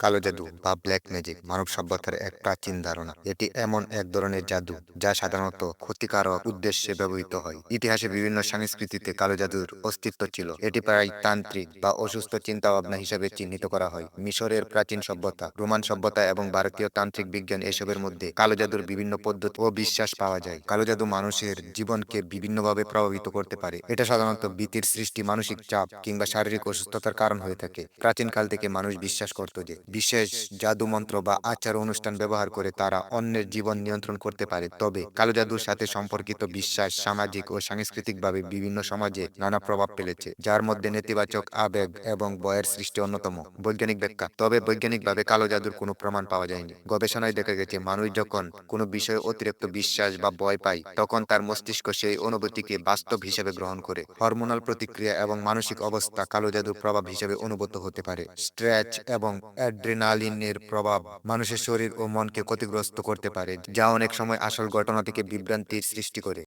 কালো জাদু বা ব্ল্যাক ম্যাজিক মানব সভ্যতার এক প্রাচীন ধারণা এটি এমন এক ধরনের জাদু যা সাধারণত ক্ষতিকারক উদ্দেশ্যে ব্যবহৃত হয়। ইতিহাসে বিভিন্ন সংস্কৃতিতে কালো জাদুর অস্তিত্ব ছিল। এটি প্রায় তান্ত্রিক বা অসুস্থ চিন্তা ভাবনা হিসেবে চিহ্নিত করা হয়। মিশরের প্রাচীন সভ্যতা রোমান সভ্যতা এবং ভারতীয় তান্ত্রিক বিজ্ঞান এসবের মধ্যে কালো জাদুর বিভিন্ন পদ্ধতি ও বিশ্বাস পাওয়া যায় কালো জাদু মানুষের জীবনকে বিভিন্নভাবে প্রভাবিত করতে পারে এটা সাধারণত ভীতির সৃষ্টি মানসিক চাপ কিংবা শারীরিক অসুস্থতার কারণ হয়ে থাকে প্রাচীনকাল থেকে মানুষ বিশ্বাস করত। যে বিশেষ জাদু মন্ত্র বা আচার অনুষ্ঠান ব্যবহার করে তারা অন্যের জীবন নিয়ন্ত্রণ করতে পারে। তবে কালো জাদুর সাথে সম্পর্কিত বিশ্বাস, সামাজিক ও সাংস্কৃতিকভাবে বিভিন্ন সমাজে নানা প্রভাব ফেলেছে, যার মধ্যে নেতিবাচক আবেগ এবং ভয়ের সৃষ্টি অন্যতম। বৈজ্ঞানিক ব্যাখ্যা, তবে বৈজ্ঞানিকভাবে কালো জাদুর কোনো প্রমাণ পাওয়া যায়নি। গবেষণায় দেখা গেছে, মানুষ যখন কোনো বিষয়ে অতিরিক্ত বিশ্বাস বা ভয় পায়, তখন তার মস্তিষ্ক সেই অনুভূতিকে বাস্তব হিসেবে গ্রহণ করে। হরমোনাল প্রতিক্রিয়া এবং মানসিক অবস্থা কালো জাদুর প্রভাব হিসেবে অনুভূত হতে পারে। স্ট্রেচ এবং অ্যাড্রেনালিনের প্রভাব মানুষের শরীর ও মনকে ক্ষতিগ্রস্ত করতে পারে, যা অনেক সময় আসল ঘটনা থেকে বিভ্রান্তির সৃষ্টি করে।